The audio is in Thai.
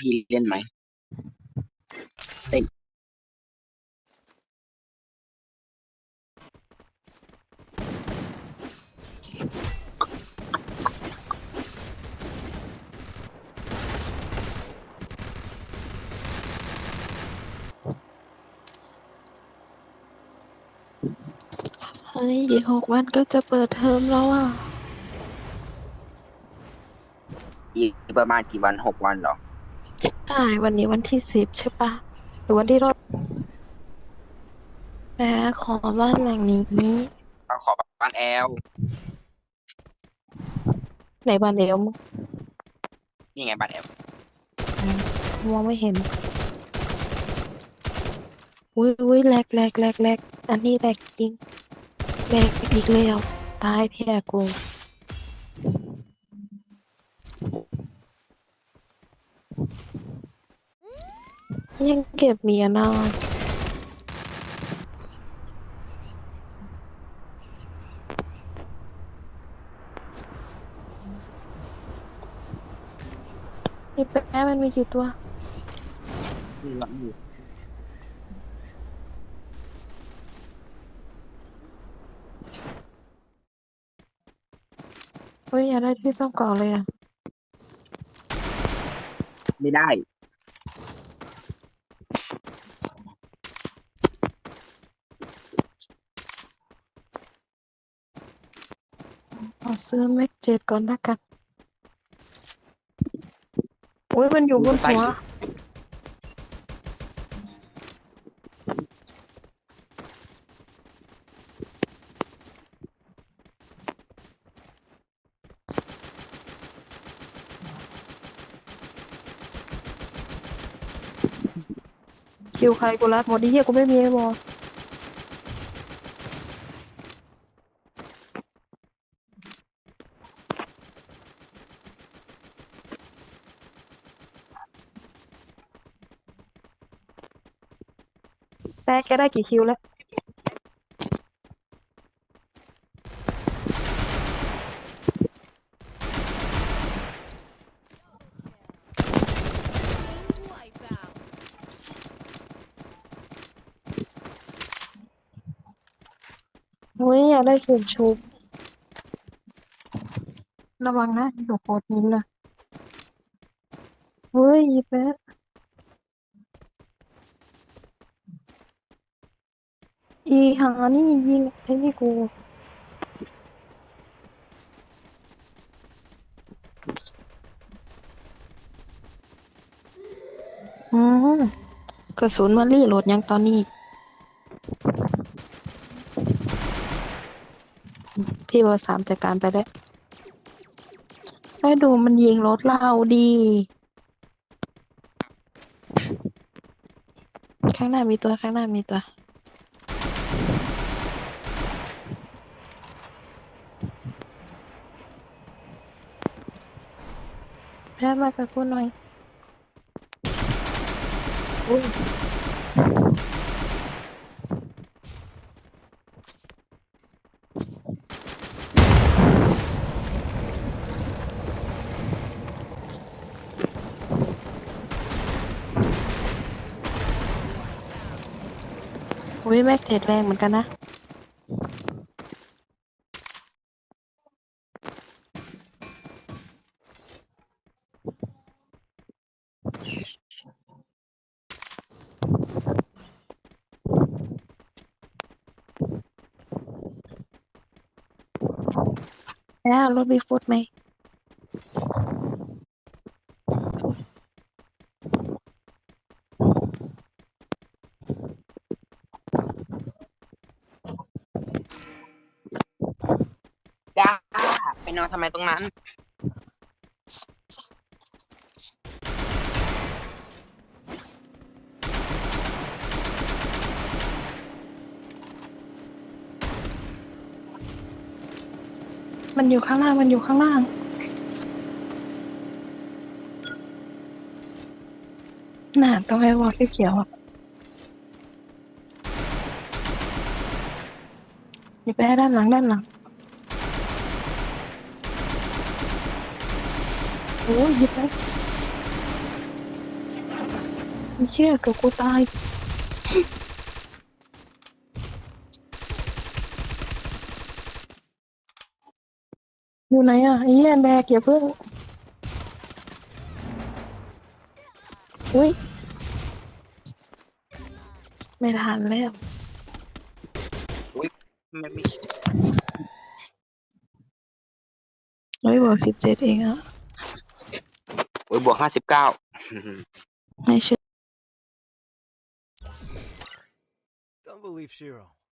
พี่เล่นไหมเฮ้ยอีกหกวันก็จะเปิดเทอมแล้วอะ อีกประมาณกี่วันหกวันเหรอ ใช่วันนี้วันที่สิบใช่ปะหรือวันที่เท่าแม่ขอบ้านหลังนี้เอาขอบ้านแอลไหนบ้านเดียวมึงนี่ไงบ้านแอลมองไม่เห็นอุ้ยอุ้ยแหลกแหลกแหลกแหลกอันนี้แหลกจริงแหลกอีกแล้วตายแท้กู ยังเก็บเมียนอนนี่แป๊ะมันมีกี่ตัวนี่ละอยู่เฮ้ยอยากได้ที่ซ่อมก่อนเลยอะ ไม่ได้ ขอซื้อแม็กเจ็ดก่อนละกันโอ้ยมันอยู่บนหัวคิวใครกูรัดหมดดิเฮียกูไม่มีไอ้บอ แป๊กแกได้กี่คิวแล้วเฮ้ยอยากได้เข็มชุบ ระวังนะหนูโคตรนิ้นนะเฮ้ยอีแป๊ะอีหานี่ยิงไอ้นี่กูอืมกระสุนมารีโหลดยังตอนนี้ พี่เบอร์สามจัดการไปได้ให้ดูมันยิงรถเราดี ข้างหน้ามีตัวข้างหน้ามีตัว แพทย์มากับกูหน่อยอุ้ยอุ้ยแม็กเจ็ดแรงเหมือนกันนะ แล้วรถบิ๊กฟุตไหมจ้าไปนอนทำไมตรงนั้น มันอยู่ข้างล่าง มันอยู่ข้างล่าง หนาต้องให้วอลเขียวอะนี่ไปให้ด้านหลังด้านหลัง โอ้ยยิบไปไม่เชื่อตัวกูตาย อยู่ไหนอะไอ้เหี้ยแบกอย่าเพิ่งอุ้ย ไม่ทันแล้วไม่มีร้อยบวกสิบเจ็ดเองอะ โอ้ยบวกห้าสิบเก้าไม่เชื่อ Don't believe Shiro.